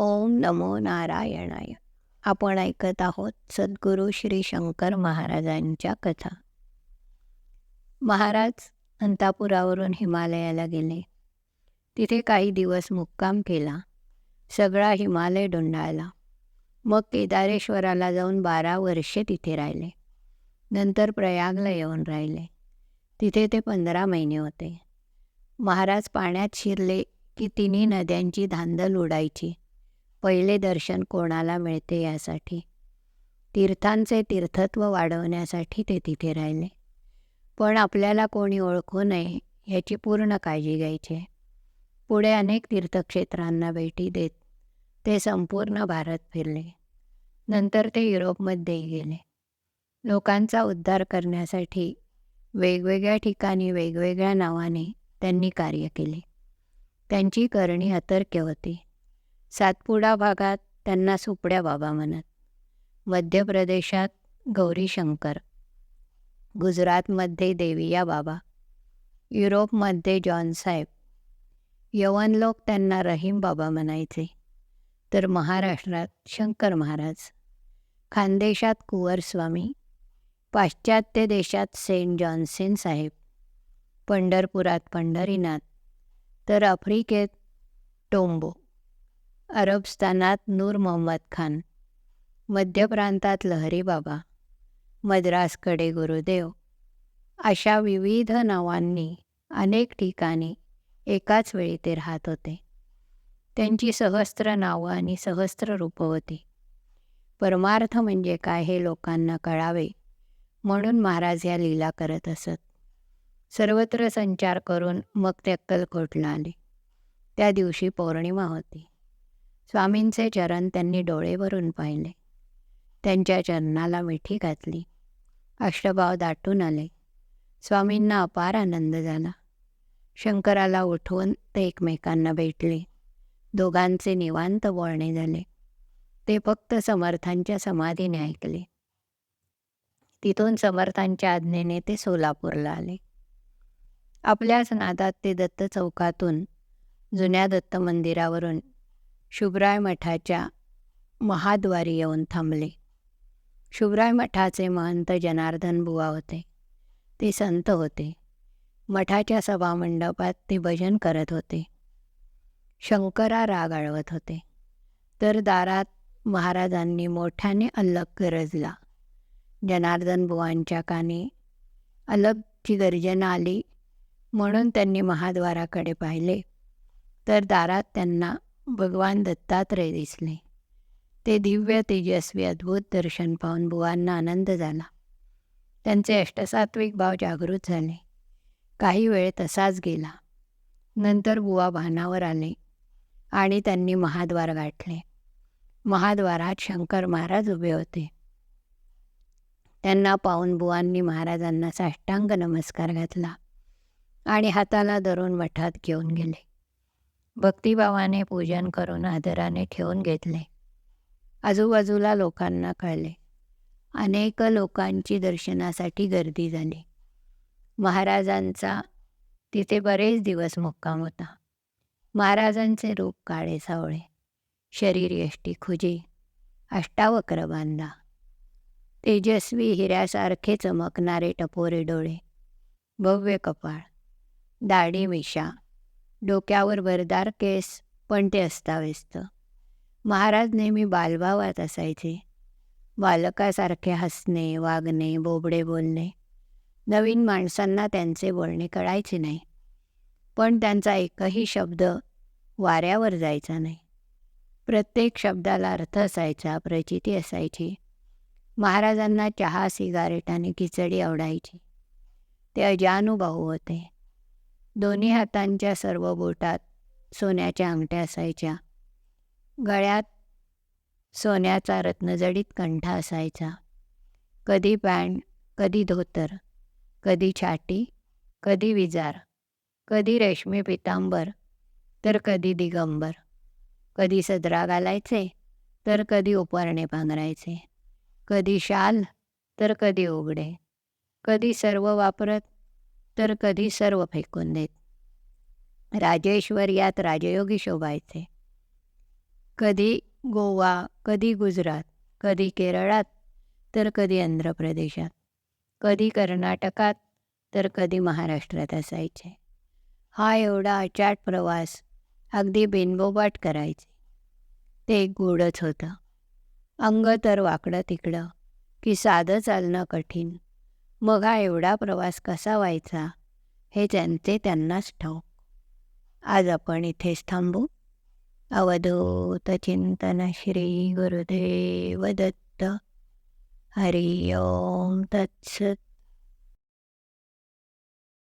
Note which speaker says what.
Speaker 1: ओम नमो नारायणाय. आपण ऐकत आहोत सद्गुरू श्री शंकर महाराजांच्या कथा. महाराज अंतापुरावरून हिमालयाला गेले. तिथे काही दिवस मुक्काम केला. सगळा हिमालय डोंडाळला. मग केदारेश्वराला जाऊन बारा वर्षे तिथे राहिले. नंतर प्रयागला येऊन राहिले. तिथे ते पंधरा महिने होते. महाराज पाण्यात शिरले की तिन्ही नद्यांची धांदल उडायची. पहिले दर्शन कोणाला मिळते यासाठी? तीर्थांचे तीर्थत्व वाढवण्यासाठी ते तिथे राहिले. पण आपल्याला कोणी ओळखू नये याची पूर्ण काळजी घ्यायची पुढे अनेक तीर्थक्षेत्रांना भेटी देत ते संपूर्ण भारत फिरले. नंतर ते युरोपमध्येही गेले. लोकांचा उद्धार करण्यासाठी वेगवेगळ्या ठिकाणी वेगवेगळ्या नावाने त्यांनी कार्य केले. त्यांची करणी अतर्क्य होती. सातपुडा भागात त्यांना सुपड्या बाबा म्हणत. मध्य प्रदेशात गौरीशंकर गुजरातमध्ये देविया बाबा. युरोपमध्ये जॉनसाहेब यवन लोक त्यांना रहीम बाबा म्हणायचे. तर महाराष्ट्रात शंकर महाराज. खानदेशात कुंवरस्वामी पाश्चात्य देशात सेंट जॉन्सन साहेब. पंढरपुरात पंढरीनाथ. तर आफ्रिकेत टोंबो. अरबस्थानात नूर मोहम्मद खान. मध्य प्रांतात लहरी बाबा. मद्रासकडे गुरुदेव. अशा विविध नावांनी अनेक ठिकाणी एकाच वेळी ते राहत होते. त्यांची सहस्त्र नावं आणि सहस्त्र रूपं होती. परमार्थ म्हणजे काय हे लोकांना कळावे म्हणून महाराज या लीला करत असत. सर्वत्र संचार करून मग ते अक्कलकोटला आले. त्या दिवशी पौर्णिमा होती. स्वामींचे चरण त्यांनी डोळेवरून पाहिले. त्यांच्या चरणाला मिठी घातली. अष्टभाव दाटून आले. स्वामींना अपार आनंद झाला. शंकराला उठवून ते एकमेकांना भेटले. दोघांचे निवांत बोलणे झाले. ते फक्त समर्थांच्या समाधीने ऐकले. तिथून समर्थांच्या आज्ञेने ते सोलापूरला आले. आपल्याच नादात ते दत्त चौकातून जुन्या दत्त मंदिरावरून शुभराय मठाच्या महाद्वारी येऊन थांबले. शुभराय मठाचे महंत जनार्दन बुवा होते. ते संत होते. मठाच्या सभामंडपात ते भजन करत होते. शंकरा राग आळवत होते. तर दारात महाराजांनी मोठ्याने अलग गरजला. जनार्दन बुवांच्या कानी अलगची गर्जना आली म्हणून त्यांनी महाद्वाराकडे पाहिले. तर दारात त्यांना भगवान दत्तात्रय दिसले. ते दिव्य तेजस्वी अद्भुत दर्शन पाहून बुवांना आनंद झाला. त्यांचे अष्टसात्विक भाव जागृत झाले. काही वेळ तसाच गेला. नंतर बुवा भानावर आले आणि त्यांनी महाद्वार गाठले. महाद्वारात शंकर महाराज उभे होते. त्यांना पाहून बुवांनी महाराजांना साष्टांग नमस्कार घातला आणि हाताला धरून मठात घेऊन गेले. भक्तिभावाने पूजन करून आदराने ठेवून घेतले. आजूबाजूला लोकांना कळले. अनेक लोकांची दर्शनासाठी गर्दी झाली. महाराजांचा तिथे बरेच दिवस मुक्काम होता. महाराजांचे रूप काळे सावळे. शरीर यष्टी खुजी. अष्टावक्र बांधा. तेजस्वी हिऱ्यासारखे चमकणारे टपोरे डोळे. भव्य कपाळ. दाढी मिशा. डोक्यावर भरदार केस पण ते अस्ताव्यस्त. महाराज नेहमी बालभावात असायचे. बालकासारखे हसणे वागणे बोबडे बोलणे. नवीन माणसांना त्यांचे बोलणे कळायचे नाही. पण त्यांचा एकही शब्द वाऱ्यावर जायचा नाही. प्रत्येक शब्दाला अर्थ असायचा प्रचिती असायची. महाराजांना चहा सिगारेट आणि खिचडी आवडायची. ते अजानुभाऊ होते. दोन्ही हातांच्या सर्व बोटात सोन्याच्या अंगठ्या असायच्या. गळ्यात सोन्याचा रत्नजडीत कंठा असायचा. कधी पॅन्ट कधी धोतर कधी छाटी कधी विजार कधी रेशमी पितांबर तर कधी दिगंबर कधी सदरा घालायचे तर कधी उपरणे पांघरायचे कधी शाल तर कधी उघडे कधी सर्व वापरत तर कधी सर्व फेकून देत. राजेश्वर यात राजयोगी शोभायचे. कधी गोवा कधी गुजरात कधी केरळात तर कधी आंध्र प्रदेशात. कधी कर्नाटकात तर कधी महाराष्ट्रात असायचे. हा एवढा अचाट प्रवास अगदी बिनबोबाट करायचे. ते एक गोडच होतं. अंग तर वाकडं तिकडं की साधं चालणं कठीण. मग हा एवढा प्रवास कसा व्हायचा? हे त्यांचे त्यांनाच ठाऊक. आज आपण इथेच थांबू. अवधूत चिंतन श्री गुरुदेव दत्त. हरि ओम तत्सत.